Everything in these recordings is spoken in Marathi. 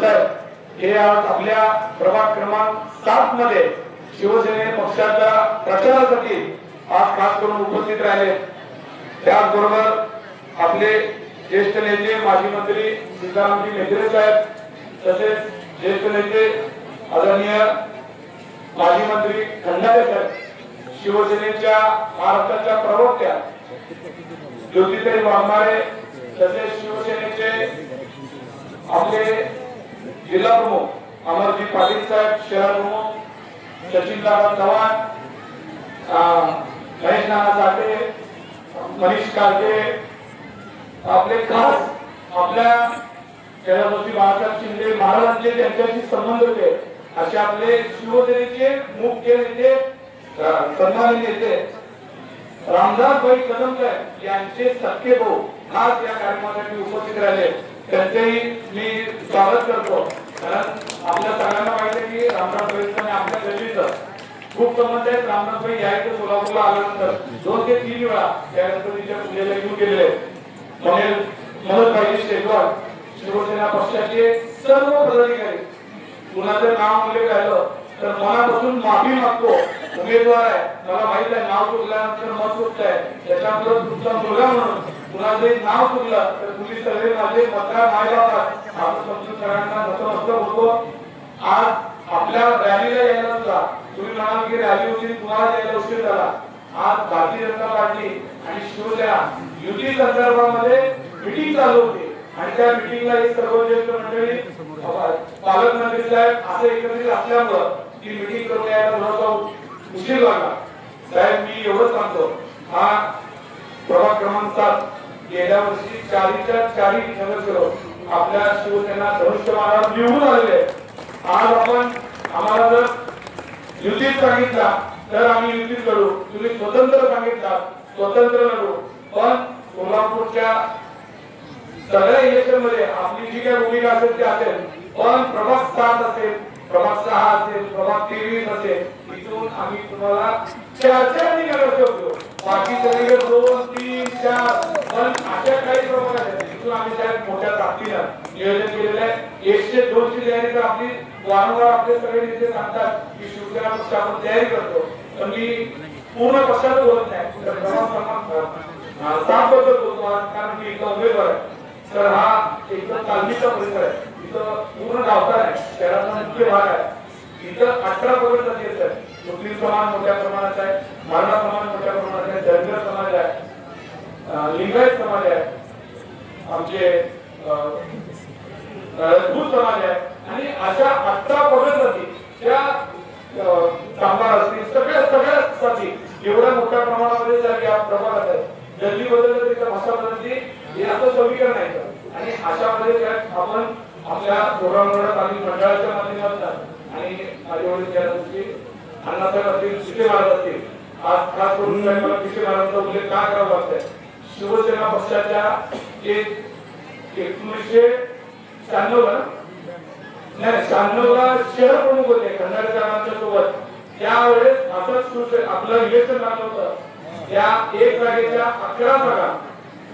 सर हे आज आपल्या प्रभाग क्रमांक सात मध्ये शिवसेने पक्षाच्या प्रचारासाठी आज खास करून उपस्थित राहिले. त्याचबरोबर आपले ज्येष्ठ नेते माजी मंत्री सीतारामजी मेत्रे साहेब तसेच ज्येष्ठ नेते आदरणीय माजी मंत्री खंडारे साहेब शिवसेनेच्या महाराष्ट्राच्या प्रवक्त्या ज्योतिताई वाघमारे तसेच शिवसेनेचे आपले जिल्हा प्रमुख अमरजी पाटील साहेब शहर प्रमुख सचिनदादा चव्हाण महेश नाना साठे मनीष काळके आपले खास आपल्या छत्रपती बाळासाहेब शिंदे महाराजांचे त्यांच्याशी संबंध होते. असे आपले शिवसेनेचे मुख्य नेते सन्मानित नेते रामदास भाई कदमकर यांचे सख्खे भाऊ खास या कार्यक्रमासाठी उपस्थित राहिले. त्यांचेही मी स्वागत करतो. कारण आपल्या सगळ्यांना माहिती आहे की रामराव भाईचं आणि आपल्या गल्लीचं खूप संबंध आहेत रामदास भाई यायचं सोलापूरला आल्यानंतर दोन ते तीन वेळा त्या गणपतीच्या पूजेला येऊन गेलेले आहेत. म्हणेल भाई शेजवार शिवसेना पक्षाचे सर्व पदाधिकारी कुणाचं नाव म्हणजे उल्लेख राहिलं तर मनापासून माफी मागतो. उमेदवार आहे. मला माहीत आहे नाव चुकल्यानंतर मत चुकत आहे. त्याच्यामुळे तुमचा मुलगा म्हणून कुणाचे नाव चुकलं तर तुम्ही सगळे माझे मतदार नाही लावतात. आपण समजून सगळ्यांना नतमस्तक होतो. आज आपल्या रॅलीला यायला होता तुम्ही म्हणाल की रॅली होती कुणाला यायला उशीर झाला. आज भारतीय जनता पार्टी आणि शिवसेना युती संदर्भामध्ये मिटिंग चालू होती. आणि त्या मिटिंगला ही सर्व मंडळी पालकमंत्री साहेब असं एकत्रित असल्यामुळं ती मिटिंग करून यायला थोडासा उशीर लागला. साहेब मी एवढं सांगतो. हा प्रभाग क्रमांक सात. गेल्या वर्षी चारीच्या चारी नगरसेवक आपल्या शिवसेना धनुष्यमानावर निवडून आलेले आज आपण आम्हाला जर युतीत सांगितला तर आम्ही युतीत लढू. तुम्ही स्वतंत्र सांगितला स्वतंत्र लढू. पण कोल्हापूरच्या सगळ्या इलेक्शनमध्ये आपली जी काही भूमिका असेल ती असेल. पण प्रभाग सात असेल प्रभाग सहा असेल प्रभाग तेवीस असेल इथून आम्ही तुम्हाला चार चार निघालो बाकी सगळे दोन तीन चार. पण अशा काही प्रमाणात आहेत आम्ही त्या मोठ्या ताकदीनं नियोजन केलेलं आहे. एकशे दोनची तयारी तर आपली वारंवार आपले सगळे नेते सांगतात की शिवसेना पक्ष आपण तयारी करतो. पण मी पूर्ण पक्षात बोलत नाही. तर प्रभाग सात बद्दल बोलतो कारण मी इथला उमेदवार आहे. तर हा एकदम तालमीचा परिसर आहे. इथं पूर्ण गावठाण आहे. शहराचा मुख्य भाग आहे. इथं अठरा पर्यंत येत आहे मुस्लिम समाज मोठ्या प्रमाणात आहे मराठा समाज मोठ्या प्रमाणात आहे धनगर समाज आहे. लिंगायत समाज आहे आमचे अं, राजपूत समाज आहे आणि अशा अठरा पगड जाती त्या कामगार असतील सगळ्या सगळ्या जाती एवढ्या मोठ्या प्रमाणामध्ये जर या प्रमाणात आहे जल्दी बदललं तरी त्या भाषा बदलली हे आता समीकरण आहे. आणि अशा मध्ये आपण आपल्या प्रोग्रामवर आणि मंडळाच्या माध्यमातून आणि माझे वडील त्या गोष्टी अण्णासाहेब असतील शिके महाराज असतील. आज खास करून शिके महाराजांचा उल्लेख का करावा लागतोय? शिवसेना पक्षाच्या एक एकोणीसशे शहाण्णव नाही शहाण्णवला शहर प्रमुख होते खंडारे सोबत. त्यावेळेस असंच शिवसेना आपलं इलेक्शन लागलं होतं. त्या एक जागेच्या अकरा जागा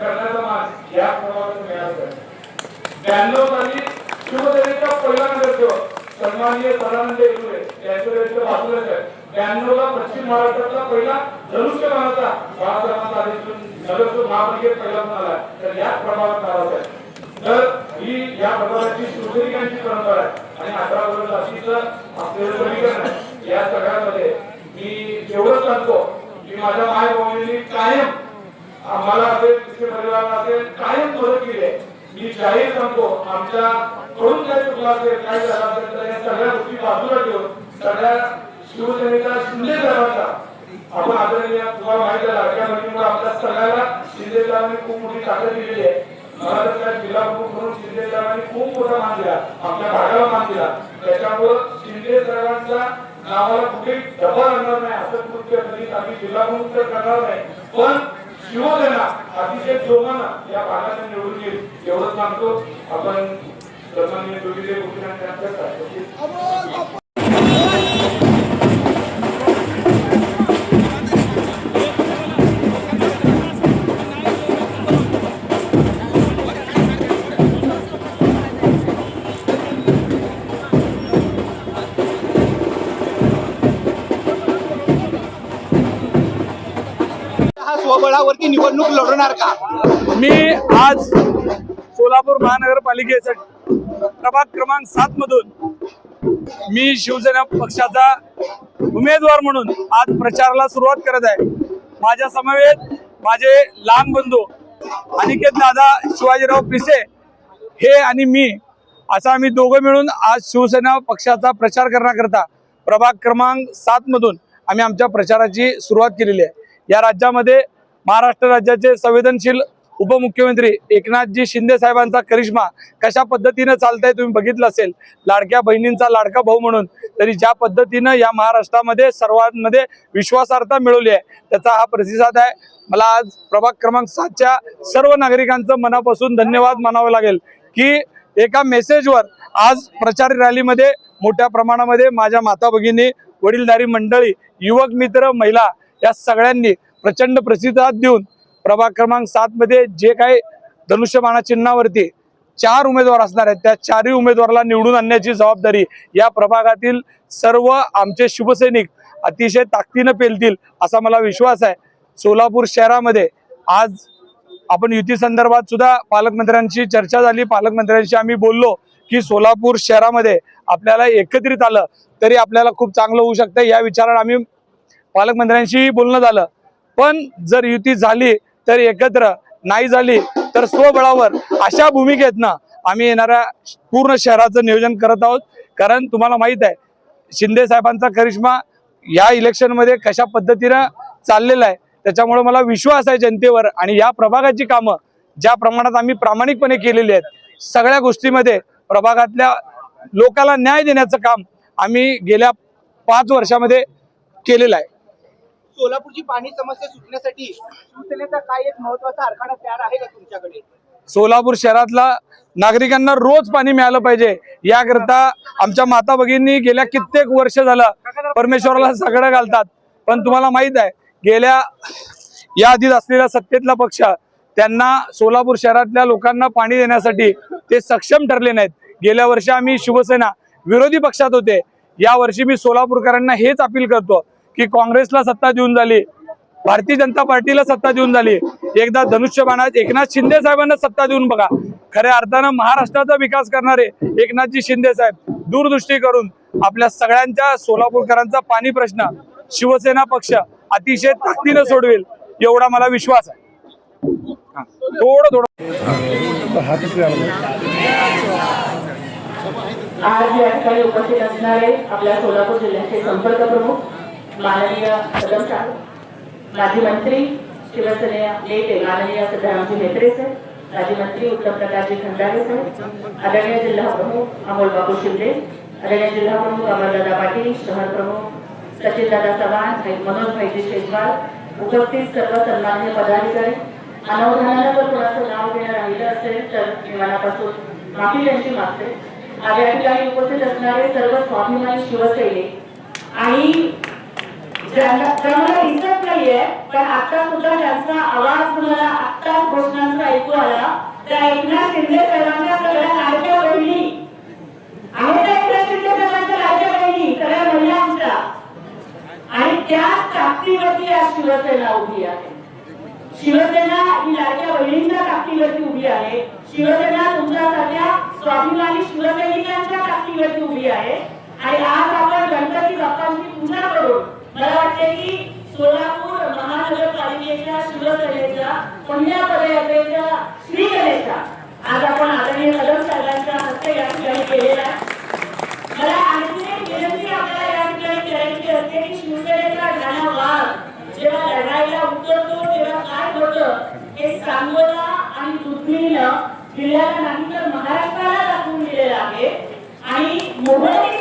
करण्याचा मान या प्रभागातून मिळाला. ब्याण्णव साली शिवसेनेचा पहिला नगरसेवक सन्माननीय सदानंद इंगळे यांचं त्यांचं बाजूलाच आहे ब्याण्णव पश्चिम महाराष्ट्रातला पहिला धनुष्यबाणाचा बाळासाहेबांचा आधीतून नगरसेवक महापालिकेत पहिला पण आला तर याच प्रभावात नाराज आहे. तर ही या प्रभागाची शिवसैनिकांची परंपरा आहे. आणि अठरा वर्ष जातीचं आपल्याला समीकरण आहे. या सगळ्यामध्ये मी एवढंच सांगतो की माझ्या माय भगिनी कायम आम्हाला असेल दुसरे परिवाराला असेल कायम मदत केली आहे. मी जाहीर सांगतो आमच्या असेल तर या सगळ्या गोष्टी बाजूला ठेवून सगळ्या शिवसेनेचा शिंदे साहेबांचा आपण आदरणीय तुम्हाला माहिती आहे आपल्या सगळ्याला शिंदे साहेबांनी खूप मोठी ताकद दिलेली आहे. जिल्हा प्रमुख म्हणून शिंदे साहेबांनी खूप मोठा मान दिला आपल्या भागाला मान दिला. त्याच्यामुळं शिंदे साहेबांचा नावाला कुठे डबा लागणार नाही असं कृत्य आम्ही जिल्हा प्रमुख तर करणार नाही. पण शिवसेना अतिशय जोमानं या भागात निवडून येईल एवढंच सांगतो आपण सन्माननीय स्वबळावरती निवडणूक लढवणार का? मी आज सोलापूर महानगरपालिकेसाठी प्रभाग क्रमांक सात मधून मी शिवसेना पक्षाचा उमेदवार म्हणून आज प्रचाराला सुरुवात करत आहे. माझ्या समवेत माझे लहान बंधू अनिकेत दादा शिवाजीराव पिसे हे आणि मी असा आम्ही दोघं मिळून आज शिवसेना पक्षाचा प्रचार करण्याकरता प्रभाग क्रमांक सात मधून आम्ही आमच्या प्रचाराची सुरुवात केलेली आहे. या राज्यामध्ये महाराष्ट्र राज्याचे संवेदनशील उपमुख्यमंत्री एकनाथजी शिंदे साहेबांचा करिश्मा कशा पद्धतीनं चालतंय तुम्ही बघितलं असेल. लाडक्या बहिणींचा लाडका भाऊ म्हणून. तरी ज्या पद्धतीनं या महाराष्ट्रामध्ये सर्वांमध्ये विश्वासार्हता मिळवली आहे त्याचा हा प्रतिसाद आहे. मला आज प्रभाग क्रमांक सातच्या सर्व नागरिकांचं मनापासून धन्यवाद मानावं लागेल की एका मेसेजवर आज प्रचार रॅलीमध्ये मोठ्या प्रमाणामध्ये माझ्या माता भगिनी वडीलधारी मंडळी युवक मित्र महिला या सगळ्यांनी प्रचंड प्रतिसाद देऊन प्रभाग क्रमांक सात मध्ये जे काही धनुष्यबाणा चिन्हावरती चार उमेदवार असणार आहेत त्या चारही उमेदवाराला निवडून आणण्याची जबाबदारी या प्रभागातील सर्व आमचे शिवसैनिक अतिशय ताकदीनं पेलतील असा मला विश्वास आहे. सोलापूर शहरामध्ये आज आपण युती संदर्भात सुद्धा पालकमंत्र्यांशी चर्चा झाली. पालकमंत्र्यांशी आम्ही बोललो की सोलापूर शहरामध्ये आपल्याला एकत्रित आलं तरी आपल्याला खूप चांगलं होऊ शकतं. या विचारानं आम्ही पालकमंत्र्यांशीही बोलणं झालं. पण जर युती झाली तर एकत्र नाही झाली तर स्वबळावर अशा भूमिकेतनं आम्ही येणाऱ्या पूर्ण शहराचं नियोजन करत आहोत. कारण तुम्हाला माहीत आहे शिंदे साहेबांचा करिश्मा या इलेक्शनमध्ये कशा पद्धतीनं चाललेला आहे त्याच्यामुळे मला विश्वास आहे जनतेवर. आणि या प्रभागाची कामं ज्या प्रमाणात आम्ही प्रामाणिकपणे केलेली आहेत सगळ्या गोष्टीमध्ये प्रभागातल्या लोकाला न्याय देण्याचं काम आम्ही गेल्या पाच वर्षामध्ये केलेलं आहे. सोलापूरची पाणी समस्या सुटण्यासाठी शिवसेनेचा काय एक महत्त्वाचा आराखडा तयार आहे का तुमच्याकडे? सोलापूर शहरातला नागरिकांना रोज पाणी मिळालं पाहिजे. याकरता आमच्या माता भगिनी गेल्या कित्येक वर्ष झालं परमेश्वराला सगळं घालतात. पण तुम्हाला माहीत आहे गेल्या या आधीच असलेला सत्तेतला पक्ष त्यांना सोलापूर शहरातल्या लोकांना पाणी देण्यासाठी ते सक्षम ठरले नाहीत. गेल्या वर्षी आम्ही शिवसेना विरोधी पक्षात होते. या वर्षी मी सोलापूरकरांना हेच अपील करतो की काँग्रेसला सत्ता देऊन झाली. भारतीय जनता पार्टीला सत्ता देऊन झाली. एकदा धनुष्यबाणात एकनाथ शिंदे साहेबांना सत्ता देऊन बघा. खऱ्या अर्थानं महाराष्ट्राचा विकास करणारे एकनाथजी शिंदे साहेब दूरदृष्टी करून आपल्या सगळ्यांच्या सोलापूरकरांचा पाणी प्रश्न शिवसेना पक्ष अतिशय ताकदीनं सोडवेल एवढा मला विश्वास आहे. थोडं थोडं. आज या ठिकाणी उपस्थित असणारे आपल्या सोलापूर जिल्ह्याचे संपर्क प्रमुख माननीय कदम साहेब माजी मंत्री शिवसेने नेते माननीय सिद्धरामजी मेत्रे साहेब माजी मंत्री उत्तम प्रकाशजी खंडारे साहेब आदरणीय जिल्हा प्रमुख अमोल बापू शिंदे आदरणीय जिल्हा प्रमुख अमरदादा पाटील शहर प्रमुख सचिनदादा चव्हाण मनोज भाईजी शेजवाल उपस्थित सर्व सन्मान्य पदाधिकारी. अनावधानानं जर कोणाचं नाव घेणं राहिलं असेल तर मी मनापासून माफी त्यांची मागते. आज या ठिकाणी उपस्थित असणारे सर्व स्वाभिमानी शिवसैनिक आणि ज्यांना दिसत नाहीये पण आता सुद्धा त्यांचा आवाज तुम्हाला आत्ताच घोषणांचा ऐकू आला त्या एकनाथ शिंदे साहेबांच्या सगळ्या लाडक्या बहिणी. आहेत त्या एकनाथ शिंदे साहेबांच्या लाडक्या बहिणी सगळ्या महिलांच्या. आणि त्या ताकदीवरती आज शिवसेना उभी आहे. शिवसेना ही लाडक्या बहिणींच्या ताकदीवरती उभी आहे. शिवसेना तुमच्यासारख्या स्वाभिमानी शिवसैनिकांच्या ताकदीवरती उभी आहे. आणि आज आपण गणपती बाप्पांची पूजा करून मला वाटते की सोलापूर महानगरपालिकेच्या शिवसेनेच्या पहिल्या पदयात्रेच्या श्री गणेशा आज आपण आदरणीय कदम साहेबांच्या हस्ते या ठिकाणी केलेला आहे. मला आणखी एक विनंती आपल्याला या ठिकाणी करायची असते की शिवसेनेचा ठाणा वाघ जेव्हा लढाईला उतरतो तेव्हा काय होतं हे सांगोला आणि दुधनीनं जिल्ह्याला नाही तर महाराष्ट्राला दाखवून दिलेलं आहे. आणि मोहन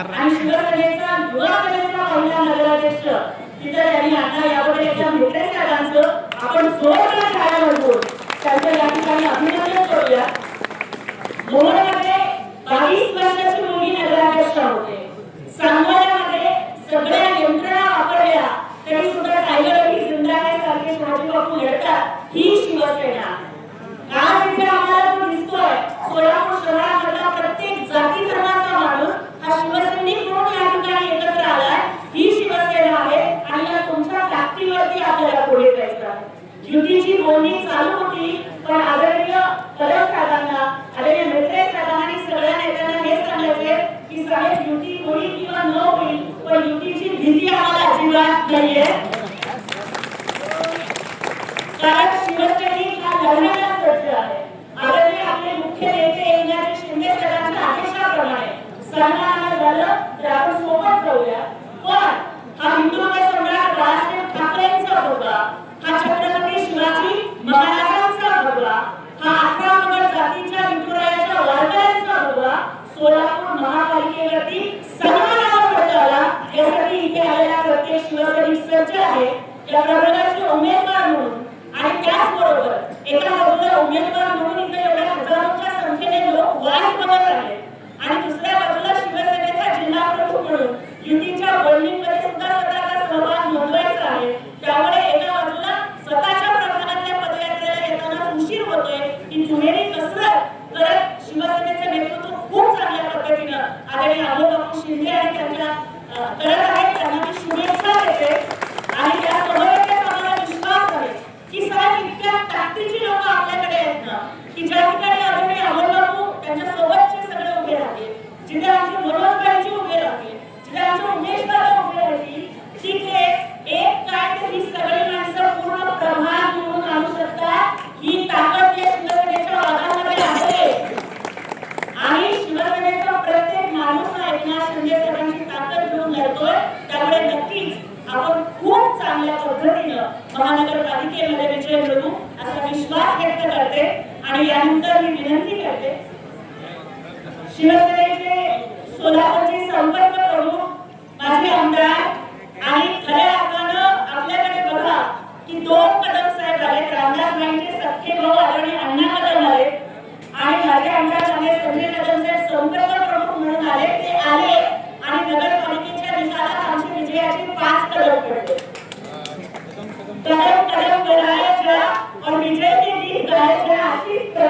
आणि शिवसेनेचा युवा सेनेचा पहिला नगराध्यक्ष. तिथं त्यांनी आता यावर एकदा मोठ्या साहेबांचं आपण जोरदार शाळा भरपूर. त्यांचं या ठिकाणी अभिनंदन करूया. मोहनमध्ये बावीस वर्ष सुरुवात केली आहे कारण शिवसैनिक हा लढण्याचा प्रश्न आहे. आदरणीय आपले मुख्य नेते एकनाथ शिंदे सरांच्या आदेशाप्रमाणे सन्मानाला झालं तर आपण सोबत जाऊया. पण हा हिंदुत्व सम्राट बाळासाहेब ठाकरेंचा होता हा छत्रपती शिवाजी महाराजांचा होता हा अठरा मगर जातीच्या हिंदुरायाच्या वारकऱ्यांचा होता सोलापूर महापालिकेवरती सन्मान আমরা चांगल्या पद्धतीनं महानगरपालिकेमध्ये विजय मिळवू असा विश्वास व्यक्त करते आणि यानंतर मी विनंती करते. शिवसेनेचे सोलापूरचे संपर्क प्रमुख माझे आमदार आणि खऱ्या अर्थानं आपल्याकडे बघा की दोन कदम साहेब आहेत. रामदास नाईंचे सख्खे भाऊ आदरणीय अण्णा Only let me be